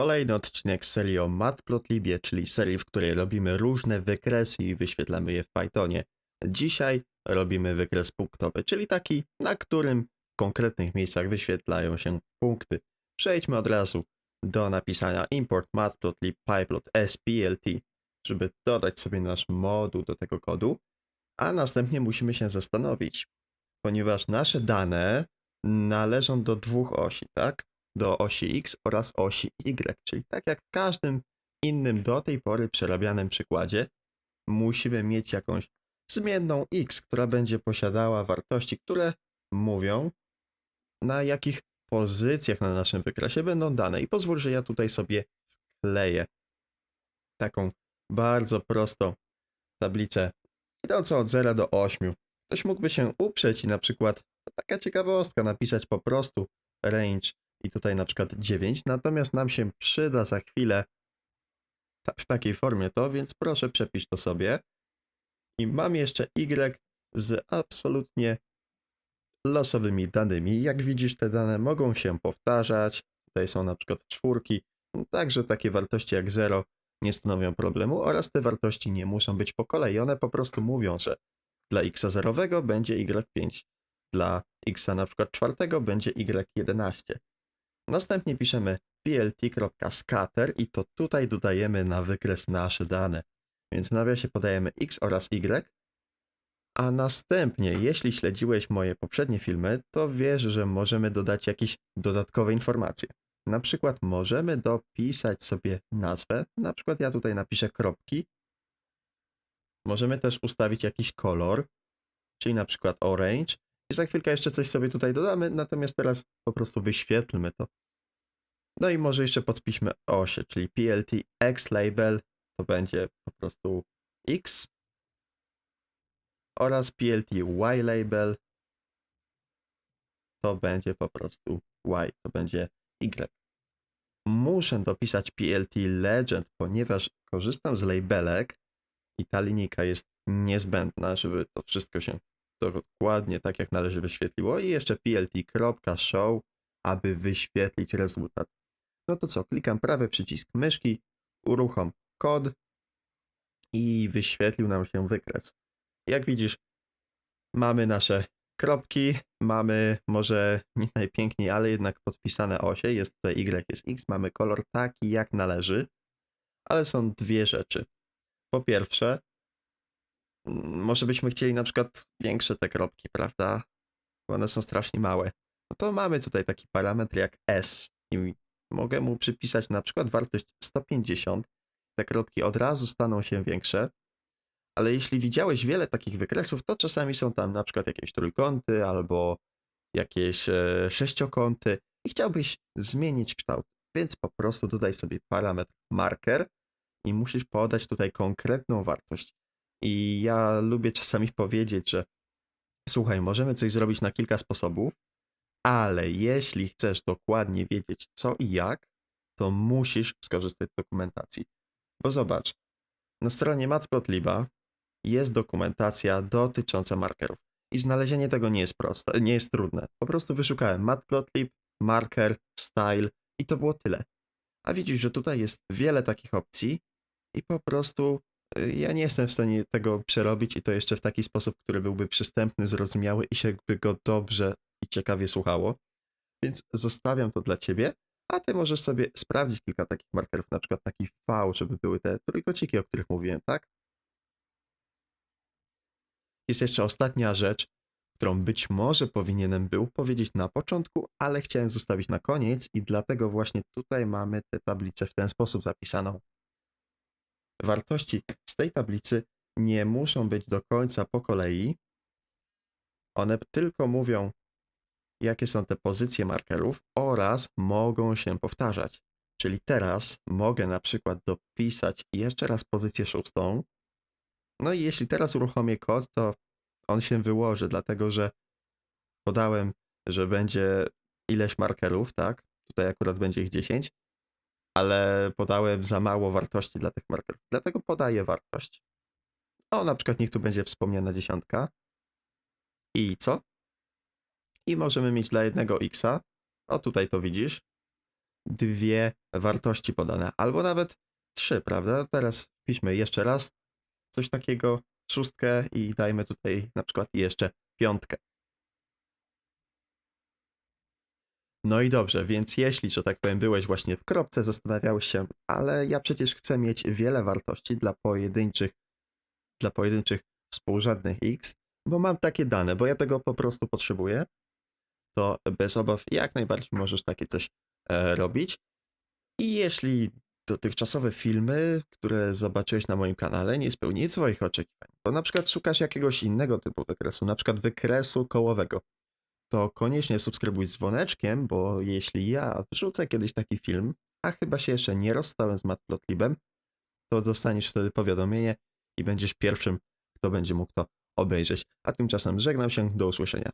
Kolejny odcinek serii o Matplotlibie, czyli serii, w której robimy różne wykresy i wyświetlamy je w Pythonie. Dzisiaj robimy wykres punktowy, czyli taki, na którym w konkretnych miejscach wyświetlają się punkty. Przejdźmy od razu do napisania import matplotlib pyplot splt, żeby dodać sobie nasz moduł do tego kodu, a następnie musimy się zastanowić, ponieważ nasze dane należą do dwóch osi, tak? Do osi x oraz osi y, czyli tak jak w każdym innym do tej pory przerabianym przykładzie, musimy mieć jakąś zmienną x, która będzie posiadała wartości, które mówią, na jakich pozycjach na naszym wykresie będą dane. I pozwól, że ja tutaj sobie wkleję taką bardzo prostą tablicę idącą od 0 do 8. Ktoś mógłby się uprzeć i na przykład, taka ciekawostka, napisać po prostu range i tutaj na przykład 9, natomiast nam się przyda za chwilę ta, w takiej formie to, więc proszę przepisz to sobie. I mam jeszcze y z absolutnie losowymi danymi. Jak widzisz, te dane mogą się powtarzać. Tutaj są na przykład czwórki, także takie wartości jak 0 nie stanowią problemu oraz te wartości nie muszą być po kolei. One po prostu mówią, że dla x zerowego będzie y5, dla x na przykład czwartego będzie y11. Następnie piszemy plt.scatter i to tutaj dodajemy na wykres nasze dane. Więc w nawiasie podajemy x oraz y, a następnie, jeśli śledziłeś moje poprzednie filmy, to wiesz, że możemy dodać jakieś dodatkowe informacje. Na przykład możemy dopisać sobie nazwę, na przykład ja tutaj napiszę kropki. Możemy też ustawić jakiś kolor, czyli na przykład orange. Za chwilkę jeszcze coś sobie tutaj dodamy, natomiast teraz po prostu wyświetlmy to. No i może jeszcze podpiszmy osie, czyli plt x label to będzie po prostu x oraz plt y label to będzie po prostu y, to będzie y. Muszę dopisać plt legend, ponieważ korzystam z labelek i ta linijka jest niezbędna, żeby to wszystko się dokładnie tak jak należy wyświetliło i jeszcze plt.show, aby wyświetlić rezultat. No to co, klikam prawy przycisk myszki, uruchom kod i wyświetlił nam się wykres. Jak widzisz, mamy nasze kropki, mamy może nie najpiękniej, ale jednak podpisane osie, jest tutaj Y, jest X, mamy kolor taki jak należy, ale są dwie rzeczy. Po pierwsze, może byśmy chcieli na przykład większe te kropki, prawda? Bo one są strasznie małe. No to mamy tutaj taki parametr jak S i mogę mu przypisać na przykład wartość 150. Te kropki od razu staną się większe. Ale jeśli widziałeś wiele takich wykresów, to czasami są tam na przykład jakieś trójkąty albo jakieś e, sześciokąty i chciałbyś zmienić kształt. Więc po prostu dodaj sobie parametr marker i musisz podać tutaj konkretną wartość. I ja lubię czasami powiedzieć, że słuchaj, możemy coś zrobić na kilka sposobów, ale jeśli chcesz dokładnie wiedzieć co i jak, to musisz skorzystać z dokumentacji. Bo zobacz, na stronie Matplotlib'a jest dokumentacja dotycząca markerów. I znalezienie tego nie jest proste, nie jest trudne. Po prostu wyszukałem Matplotlib, marker, style i to było tyle. A widzisz, że tutaj jest wiele takich opcji i po prostu ja nie jestem w stanie tego przerobić i to jeszcze w taki sposób, który byłby przystępny, zrozumiały i się by go dobrze i ciekawie słuchało. Więc zostawiam to dla ciebie, a ty możesz sobie sprawdzić kilka takich markerów, na przykład taki V, żeby były te trójkociki, o których mówiłem, tak? Jest jeszcze ostatnia rzecz, którą być może powinienem był powiedzieć na początku, ale chciałem zostawić na koniec i dlatego właśnie tutaj mamy tę tablicę w ten sposób zapisaną. Wartości z tej tablicy nie muszą być do końca po kolei. One tylko mówią, jakie są te pozycje markerów oraz mogą się powtarzać. Czyli teraz mogę na przykład dopisać jeszcze raz pozycję szóstą. No i jeśli teraz uruchomię kod, to on się wyłoży, dlatego że podałem, że będzie ileś markerów, tak? Tutaj akurat będzie ich 10, ale podałem za mało wartości dla tych markerów. Dlatego podaję wartość. O, na przykład niech tu będzie wspomniana dziesiątka. I co? I możemy mieć dla jednego xa, o tutaj to widzisz, dwie wartości podane, albo nawet trzy, prawda? Teraz wpiszmy jeszcze raz coś takiego, szóstkę i dajmy tutaj na przykład jeszcze piątkę. No i dobrze, więc jeśli, że tak powiem, byłeś właśnie w kropce, zastanawiałeś się, ale ja przecież chcę mieć wiele wartości dla pojedynczych, dla pojedynczych współrzędnych x, bo mam takie dane, bo ja tego po prostu potrzebuję, to bez obaw jak najbardziej możesz takie coś e, robić. I jeśli dotychczasowe filmy, które zobaczyłeś na moim kanale, nie spełniły Twoich oczekiwań, to na przykład szukasz jakiegoś innego typu wykresu, na przykład wykresu kołowego, to koniecznie subskrybuj z dzwoneczkiem, bo jeśli ja wrzucę kiedyś taki film, a chyba się jeszcze nie rozstałem z Matplotlibem, to dostaniesz wtedy powiadomienie i będziesz pierwszym, kto będzie mógł to obejrzeć. A tymczasem żegnam się, do usłyszenia.